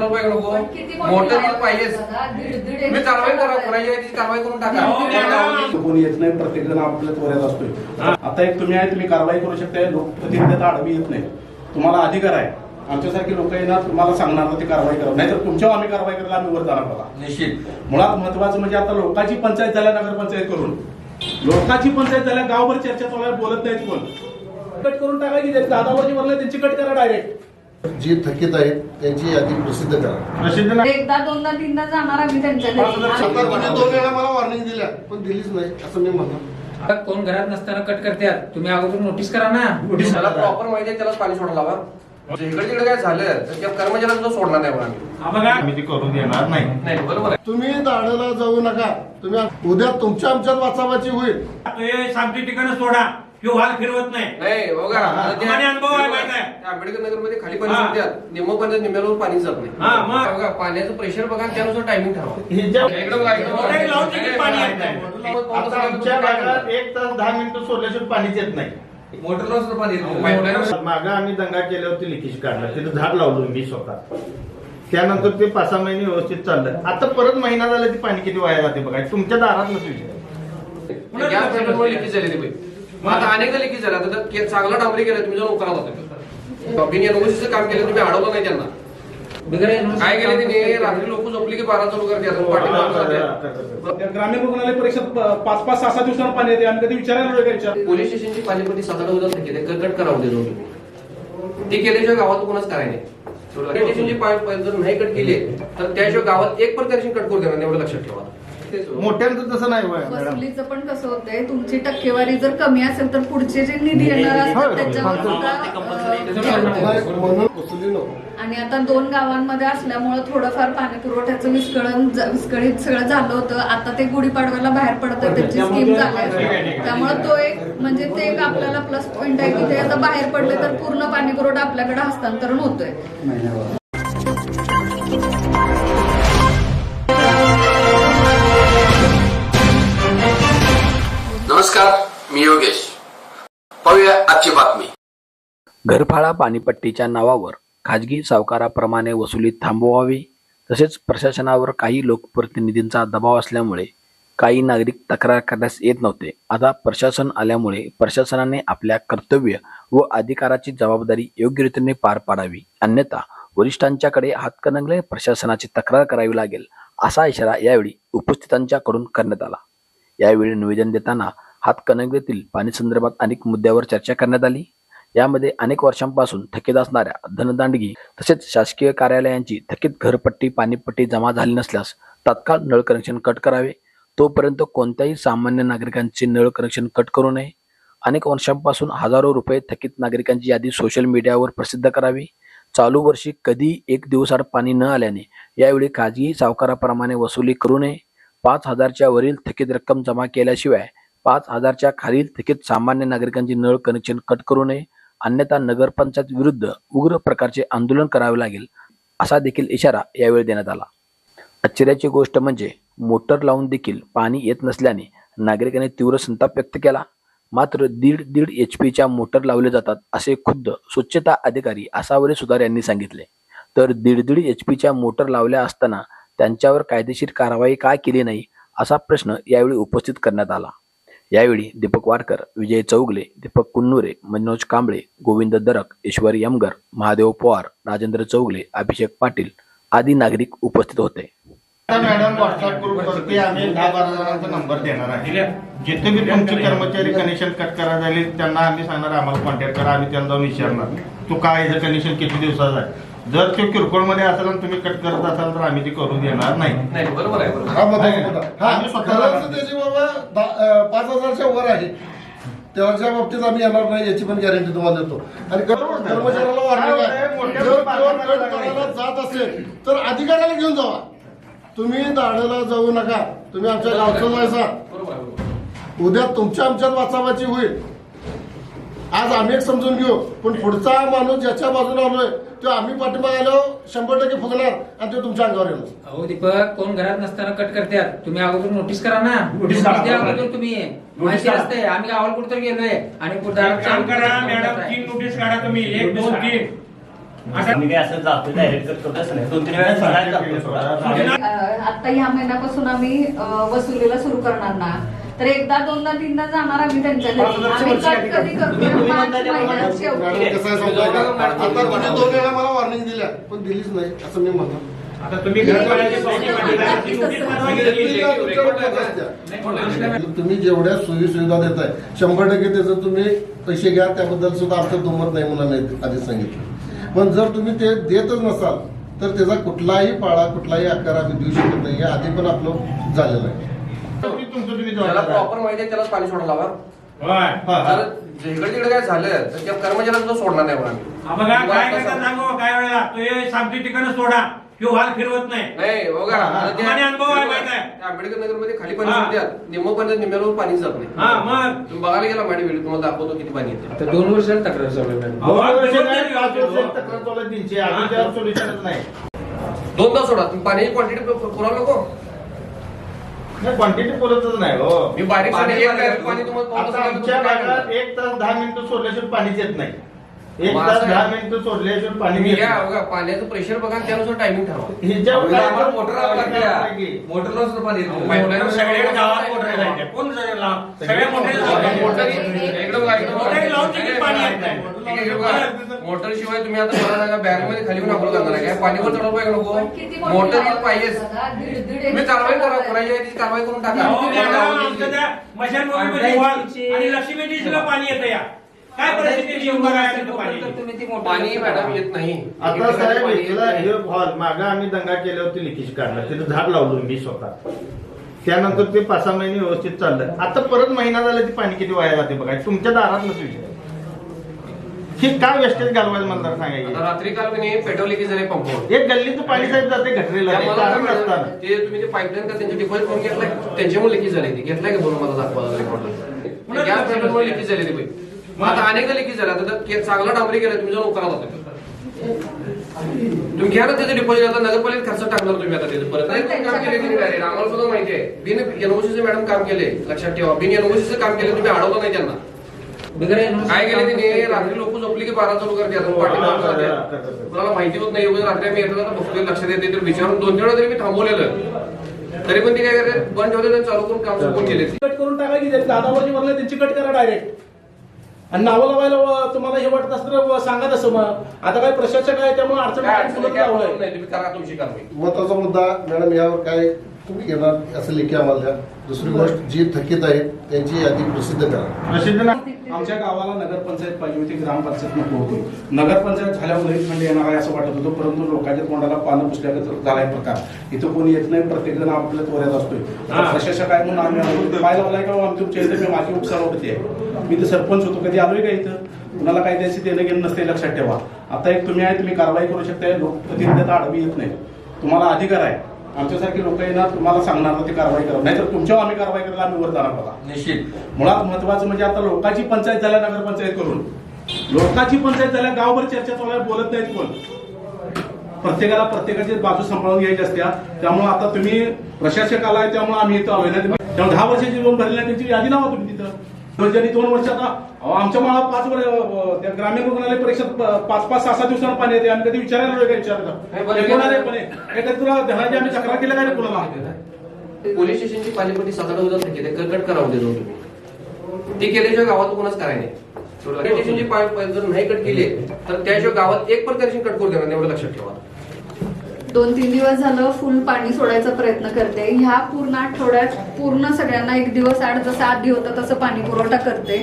Motor कारवाई पाहिजेच. दादा, दीड दीड तुम्ही एकर कारवाई करा कारवाई. कुणाची आहे तिची कारवाई करून टाका. तो कोणी येत नाही प्रत्येक जण आपल्या त्वरेत असतोय. आता एक तुम्ही आहे तुम्ही कारवाई करू शकता लोकप्रतिनिधी आडवी येत नाही. तुम्हाला अधिकार आहे. आमच्यासारखे लोक येणार तुम्हाला सांगणार ते कारवाई करा नाहीतर तुमच्यावर आम्ही कारवाई करायला आम्ही वर जाणार बघा. निश्चित. मुळात महत्वाचं म्हणजे आता लोकांची पंचायत झाल्या नगरपंचायत करून. लोकांची पंचायत झाल्या गावभर चर्चा चालू बोलत नाहीत कोण. कट करून टाका की दादा वर्षी भरले त्यांची कट करा डायरेक्ट जी थकीत आहेत त्यांची यादी प्रसिद्ध करा. प्रसिद्ध नाही. एकदा दोनदा तीनदा जाणार आम्ही त्यांच्या घरी. तुम्ही दोन वेळा मला वॉर्निंग दिल्या पण दिलीच नाही असं मी म्हणतो आता कोण घरात नसताना कट करतात तुम्ही अगोदर नोटीस करा ना. नोटीस त्याला. प्रॉपर माहिती आहे त्यालाच पाणी सोडायला लावा इकडे तिकडे काय झालं तर त्या कर्मचाऱ्यांना सोडणार नाही बघा आम्ही. आम्ही ते करून देणार नाही. नाही बरोबर आहे. तुम्ही दाढला जाऊ नका. तुम्ही उद्या तुमच्या आमच्यात वाचावाची होईल. हे सामटी ठिकाणं सोडा. किंवा वाल फिरवत नाही नाही बघा आता त्या- आम्हाला अनुभव आहे, माहीत आहे. त्या आंबेडकर नगरमध्ये खाली पाणी हा. सोडतात निम्म पाणी पाणी जात नाही हा, मग. बघा पाण्याचं प्रेशर बघा आणि त्यानुसार टायमिंग ठरवा हे ज्या- इकडे बघा, इकडे बघा. मोटर लावून देखील पाणी येत नाही. आता आमच्या भागात एक तास दहा मिनिटं सोडल्याशिवाय पाणीच येत नाही मोटरला सुद्धा पाणी येत नाही. मागं आम्ही दंगा केल्यावरती लिकेज काढला तिथे झाड लावलो मी स्वतः त्यानंतर ते पाच सहा महिने व्यवस्थित चाललं आता परत महिना झाला ते पाणी किती वाया जाते बघा तुमच्या दारात विषय ते गॅस पाईपलाईनमुळे लिकेज झाले ते पाईप. मग आता अनेकदा लिकेज झाला. आता चांगला डांबरी केलं तुम्ही जाऊन करा होता बिन एनओसीचं काम केलं तुम्ही अडवलं नाही त्यांना. काय केलं त्यांनी? रात्री लोक झोपली की बारा चालू करते. ग्रामीण रुग्णालय परीक्षेत प- पाच पाच सहा सहा दिवसांना पाणी येते. आम्ही कधी विचारायला पोलीस स्टेशनची पाणीपट्टी सात आठ उद्या थकीत आहे कट करा उद्या जाऊन ते केल्याशिवाय गावात कोणाच करायला स्टेशनची पाणी जर नाही कट केली तर त्याशिवाय गावात एक पण कनेक्शन कट करू देणार नाही, एवढं लक्षात ठेवा. मोठ्यांचं तसं नाही होय, मॅडम. वसुलीचं पण कसं होतंय तुमची टक्केवारी जर कमी असेल तर पुढचे जे निधी येणार असतात त्याच्यावर सुद्धा अं, नाही, म्हणून वसुली नको. आणि आता दोन गावांमध्ये असल्यामुळे थोडंफार पाणी पुरवठ्याचं विस्कळण ज- विस्कळीत सगळं झालं होतं. आता ते गुढीपाडव्याला बाहेर पडतं त्याची स्कीम झाली त्यामुळे तो एक म्हणजे ते एक आपल्याला प्लस पॉईंट आहे की ते आता बाहेर पडले तर पूर्ण पाणी पुरवठा आपल्याकडे हस्तांतरण होतोय. नमस्कार मी योगेश. पाहूया आजची बातमी. घरफाळा पाणीपट्टीच्या नावावर खाजगी सावकाराप्रमाणे वसुली थांबवावी तसेच प्रशासनावर काही लोकप्रतिनिधींचा दबाव असल्यामुळे काही नागरिक तक्रार करण्यास येत नव्हते. आता प्रशासन आल्यामुळे प्रशासनाने आपल्या कर्तव्य व अधिकाराची जबाबदारी योग्यरीतीने पार पाडावी. अन्यथा वरिष्ठांच्याकडे हातकणंगले प्रशासनाची तक्रार करावी लागेल असा इशारा यावेळी उपस्थितांच्याकडून करण्यात आला. यावेळी निवेदन देताना हातकणंगलेतील पाणी संदर्भात अनेक मुद्द्यावर चर्चा करण्यात आली. यामध्ये अनेक वर्षांपासून थकीत असणाऱ्या धनदांडगी तसेच शासकीय कार्यालयांची थकीत घरपट्टी पाणीपट्टी जमा झाली नसल्यास तात्काळ नळ कनेक्शन कट करावे. तोपर्यंत कोणत्याही सामान्य नागरिकांचे नळ कनेक्शन कट करू नये. अनेक वर्षांपासून हजारो रुपये थकीत नागरिकांची यादी सोशल मीडियावर प्रसिद्ध करावी. चालू वर्षी कधी एक दिवसाआड पाणी न आल्याने यावेळी खाजगी सावकाराप्रमाणे वसुली करू नये. पाच हजारच्या वरील थकीत रक्कम जमा केल्याशिवाय पाच हजारच्या खालील थकीत सामान्य नागरिकांची नळ कनेक्शन कट करू नये. अन्यथा नगरपंचायत विरुद्ध उग्र प्रकारचे आंदोलन करावे लागेल असा देखील इशारा यावेळी देण्यात आला. आश्चर्याची गोष्ट म्हणजे मोटर लावून देखील पाणी येत नसल्याने नागरिकांनी तीव्र संताप व्यक्त केला. मात्र दीड दीड एच पीच्या मोटर लावले जातात असे खुद्द स्वच्छता अधिकारी आसावरी सुधार यांनी सांगितले. तर दीड दीड एच पीच्या मोटर लावल्या असताना त्यांच्यावर कायदेशीर कारवाई का केली नाही असा प्रश्न यावेळी उपस्थित करण्यात आला. यावेळी दीपक वाडकर विजय चौगले दीपक कुन्नुरे मनोज कांबळे गोविंद दरक ईश्वर यमगर महादेव पवार राजेंद्र चौगले अभिषेक पाटील आदी नागरिक उपस्थित होते. मॅडम व्हॉट्सअप ग्रुपवरती आम्ही दहा बारा जणांचा नंबर देणार आहे. जिथे बी तुमचे कर्मचारी कनेक्शन कट करा झाले त्यांना आम्ही सांगणार आम्हाला कॉन्टॅक्ट करा आम्ही त्यांना जाऊन विचारणार. तू काय कनेक्शन किती दिवसाचं आहे? जर ते किरकोळमध्ये असेल आणि तुम्ही कट करत असाल तर आम्ही ते करू देणार नाही. नाही बरोबर आहे पाच हजारच्या वर आहे. त्याच्या बाबतीत आम्ही येणार नाही याची पण गॅरंटी तुम्हाला देतो. आणि कर्म- कर्मचाऱ्याला जर कोण कट करायला जात असेल तर अधिकाऱ्याला घेऊन जावा. तुम्ही दाढेला जाऊ नका. तुम्ही आमच्या गावचं जायचा. उद्या तुमच्या आमच्यात वाचावाची होईल. आज आम्ही एक समजून घेऊ पण पुढचा माणूस ज्याच्या बाजूला आलोय तो आम्ही पाठिंबा आलो शंभर टक्के फुगणार आणि तो तुमच्या अंगावर येणार. अहो दीपक कोण घरात नसताना कट करतात तुम्ही अगोदर नोटीस करा ना. नोटीस करा. द्या अगोदर तुम्ही. माहिती करा. असते आम्ही गावाला कुठं गेलोय. आणि एक पुढे काम करा मॅडम तीन नोटीस काढा तुम्ही. एक दोन तीन. आम्ही काय असं जातो डायरेक्ट कट करतो असं नाही. दोन तीन वेळा सांगायला जातो थोडा. अ, आता ह्या महिन्यापासून आम्ही अ, वसुलीला सुरू करणार ना. तर एकदा दोनदा तीनदा जाणार आम्ही त्यांच्या घरी. आम्ही कट कधी करतो मार्च महिन्यात शेवटी. मॅडम कसं आहे समजा का? आता तुम्ही दोन वेळा मला वॉर्निंग दिल्या पण दिलीच नाही असं मी म्हणतो. आता तुम्ही घरवाल्याची ती जेवढ्या सोयी सुविधा देताय शंभर टक्के त्याचं तुम्ही पैसे घ्या त्याबद्दल सुद्धा आमचं दुमत नाही म्हणून आम्ही आधीच सांगितलं. पण जर तुम्ही ते देतच नसाल तर त्याचा कुठलाही पाळा कुठलाही आकार आम्ही देऊ शकत नाही हे आधी पण आपलं झालेलं आहे. आहे. प्रॉपर माहिती आहे त्यालाच पाणी सोडायला लावा. जर इकडे तिकडे काय झालं तर त्या कर्मचाऱ्याला सुद्धा सोडणार नाही बघा हा बघा आम्ही काय करतात सांगू? काय वेळेला तो हे सामटी ठिकाणं सोडा. वाल फिरवत नाही. नाही बघा. आता तुम्हाला अनुभव आहे माहीत आहे. त्या आंबेडकर नगरमध्ये खाली पाणी हा. सोडतात निम्म पाणी निम्म्यावर पाणी जात नाही. हा मग? तुम्ही बघायला गेला मॅडम व्हिडिओ तुम्हाला दाखवतो किती पाणी येते. आता दोन वर्षाला तक्रार चालू आहे मॅडम. दोन वर्ष नाही, नाही पाच व्यवस्थित. वर्ष तक्रार चालू आहे त्यांची. अजून त्यावर सोल्युशनच नाही. दोनदा सोडा. तुम्ही पाण्याची क्वांटिटी पुरवलं नको. क्वांटिटी पुरतच नाही हो मी बारीक पाणी एक पाणी तुम्हाला आता आमच्या काय भागात? एक तास दहा मिनिटं सोडल्याशिवाय पाणीच येत नाही एक मग तास असं दहा. मिनिटं सोडल्याशिवाय पाणी तुम्ही येत घ्या नाही. बघा पाण्याचं प्रेशर बघा आणि त्यानुसार टायमिंग ठरवा काय आम्हाला मोटर लावावी लागते. मोटरला सुद्धा पाणी येत नाही. पाईपलाईन सगळ्या गावात मोटर लावते. कोण लाव- सगळ्या मोटर मोटर. मोटर लावून तिकडे पाणी येत नाही. बघा. मोटर शिवाय तुम्ही आता मला सांगा बॅगमध्ये खाली पण आपण करणार आहे काय? पाणीवर चढवलं पाहिजे पण नको मोटर येईल पाहिजे तुम्ही एकर कारवाई करा. कोणाची आहे ती कारवाई करून टाका. सुद्धा पाणी येतं या. काय परिस्थिती पाणी? पाणी मॅडम येत नाही. आता साहेब पाणी. हे मागं आम्ही दंगा केल्यावरती लिकेज काढलं तिथं झाड लावलं मी स्वतः. त्यानंतर ते पाच सहा महिने व्यवस्थित चाललं. आता परत महिना झाला ते पाणी किती वाया जाते बघा. तुमच्या दारात विषय हे काय वेस्टेज घालवायला मला सांगायचं? रात्री काल की नाही पेट्रोल लिकेज झाले पंपवर एक गल्लीचं पाणी साहेब जाते घटरेला ते कारण नसताना. ते तुम्ही ते पाईपलाईन का त्यांचे डिपॉझिट करून घेतलाय त्यांच्यामुळे लिकेज झाली ती घेतलाय का बोलून मला दाखवा गॅस लिकेज झाली. ती मग आता अनेकदा लिकेज झाला. आता के- चांगला डांबरी गेला तुम्ही जाऊन उकरा जातो तुम्ही घ्या ना त्याचं डिपॉझिट आता नगरपालिकेत खर्च टाकणार तुम्ही आता त्याचं. परत नाही तुम्ही काम केले डायरेक्ट आम्हाला सुद्धा माहिती आहे. बिन एनओसीचं मॅडम काम केले लक्षात ठेवा. बिन एनओसीचं काम केलं तुम्ही अडवलं नाही त्यांना? काय केले तिने रात्री लोक झोपली की बारा चालू करते आता पाठी. मला माहिती होत नाही उगाच रात्री आम्ही येतो ना बघतोय लक्षात येते तर विचारून दोन तीन वेळा तरी मी थांबवलेलं. तरी पण ती काय करते बंद ठेवते आणि चालू करून काम संपून गेले कट करून टाका की दादाबाजी भरले त्यांची कट करा डायरेक्ट आणि नावं लावायला तुम्हाला हे वाटत असतं सांगा तसं मग. आता काय प्रशासक आहे त्यामुळे अडचण नाही तुम्ही करा तुमची कारवाई महत्त्वाचा मुद्दा मॅडम यावर काय तुम्ही घेणार असं लेखी आम्हाला द्या. दुसरी गोष्ट जी थकीत आहेत त्यांची यादी प्रसिद्ध करा. प्रसिद्ध आमच्या गावाला नगरपंचायत पाहिजे होती ग्रामपंचायत नको होती. नगरपंचायत झाल्यामुळे थंड येणार आहे असं वाटत होतं परंतु लोकांच्या तोंडाला पानं पुसल्यागत झालाय प्रकार. इथं कोणी येत नाही प्रत्येक जण आपल्या त्वऱ्यात असतोय. हा. प्रशासक आहे म्हणून आम्ही आलो. पाय लावलाय का आमच्या उपचारित मी माझी उपचार होते मी तर सरपंच होतो कधी आलोय का इथं? कुणाला काय द्यायची देणं घेणं नसते लक्षात ठेवा. आता एक तुम्ही आहे तुम्ही कारवाई करू शकता लोकप्रतिनिधी आडवी येत नाही. तुम्हाला अधिकार आहे. आमच्यासारखे लोक येणार तुम्हाला सांगणार ना ती कारवाई करा. नाहीतर तुमच्यावर आम्ही कारवाई करायला आम्ही वर जाणार बघा. निश्चित. मुळात महत्वाचं म्हणजे आता लोकांची पंचायत झाल्या नगरपंचायत करून. लोकांची पंचायत झाल्या गावभर चर्चा चालू बोलत नाहीत कोण. प्रत्येकाला प्रत्येकाची बाजू सांभाळून घ्यायची असत्या. त्यामुळे आता तुम्ही प्रशासक आलाय त्यामुळे आम्ही इथं आलोय. नाही त्यामुळे दहा वर्षाची लोन भरली नाही त्यांची यादी लावा तुम्ही तिथं. म्हणजे दोन वर्ष आता आमच्या मला पाच वर्ष त्या ग्रामीण रुग्णालय परीक्षेत प- पाच पाच सहा सहा दिवसांना पाणी येते. आम्ही कधी विचारायला नाही, विचारलं तुला धनाची आम्ही तक्रार केल्या काय कोणाला? पोलीस स्टेशनची पाणीपट्टी सात आठ हजार आहे. कट करा उद्या जाऊन तुम्ही. ती केल्याशिवाय गावात कोणाच करायला नाही. पोलीस स्टेशनची जर नाही कट केली तर त्याशिवाय गावात एक पण कनेक्शन कट करू देणार एवढं लक्षात ठेवा. दोन तीन दिवस झालं फुल पाणी सोडायचा प्रयत्न करते. ह्या पूर्ण आठवड्यात पूर्ण सगळ्यांना एक दिवस आड जसं आधी होतं तसं पाणी पुरवठा करते.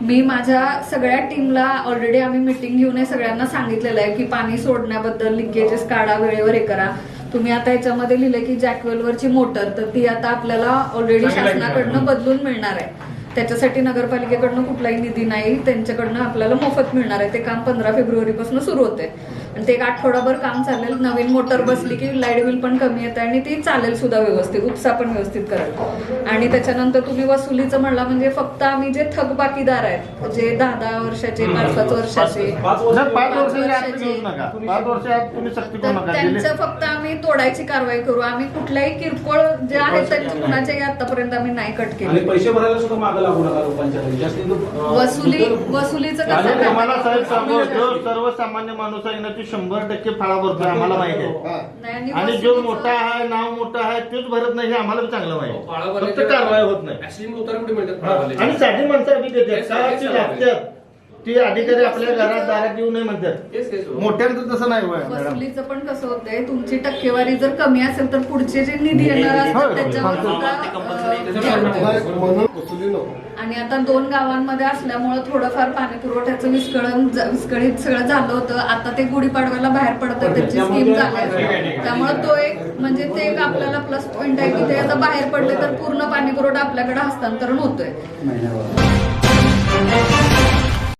मी माझ्या सगळ्या टीमला ऑलरेडी आम्ही मिटिंग घेऊन हे सगळ्यांना सांगितलेलं आहे की पाणी सोडण्याबद्दल लिकेजेस काढा वेळेवर हे करा. तुम्ही आता याच्यामध्ये लिहिलंय की जॅकवेलवरची मोटर तर ती आता आपल्याला ऑलरेडी शासनाकडनं बदलून मिळणार आहे. त्याच्यासाठी नगरपालिकेकडनं कुठलाही निधी नाही त्यांच्याकडनं आपल्याला मोफत मिळणार आहे. ते काम पंधरा फेब्रुवारी पासून सुरू होते आणि ते एक आठवडाभर काम चालेल. नवीन मोटर बसली की लाइट बिल पण कमी येतं आणि ती चालेल सुद्धा व्यवस्थित उपसा पण व्यवस्थित करेल आणि त्याच्यानंतर तुम्ही वसुलीचं म्हणला म्हणजे फक्त आम्ही जे थकबाकीदार आहेत जे दहा दहा वर्षाचे पाच पाच वर्षाचे. तर त्यांचं फक्त आम्ही तोडायची कारवाई करू. आम्ही कुठल्याही किरकोळ जे आहेत त्यांचे कुणाचे आतापर्यंत आम्ही नाही कट आणि केले पैसे भरायला सुद्धा मागं लागू नका लोकांच्या घरी. जास्तीत अं, वसुली वसुलीचं कसं सर्वसामान्य माणूस आहे तो शंभर टक्के फाळा भरतोय आम्हाला माहिती आहे हा. आणि जो मोठा आहे नाव मोठा आहे तोच भरत नाही हे आम्हाला चांगलं माहिती. फक्त कारवाई होत नाही हा. आणि साधी माणसं आम्ही देतात ती अधिकारी आपल्या घरात दारात येऊ नये म्हणतात. हो. मोठ्यांचं तसं नाही होय, मॅडम. वसुलीचं पण कसं होतंय तुमची टक्केवारी जर कमी असेल तर पुढचे जे निधी येणार असतात होय. त्याच्यावर सुद्धा, ते compulsory अं, त्याच्यावर परिणाम होतं. नाही, म्हणून वसुली नको. आणि आता दोन गावांमध्ये असल्यामुळं थोडंफार पाणी पुरवठ्याचं विस्कळण ज- विस्कळीत सगळं झालं होतं. आता ते गुढीपाडव्याला बाहेर पडतं त्याची स्कीम झाली त्यामुळे तो एक म्हणजे ते एक आपल्याला प्लस पॉईंट आहे की ते आता बाहेर पडले तर पूर्ण पाणी पुरवठा आपल्याकडे हस्तांतरण होतोय.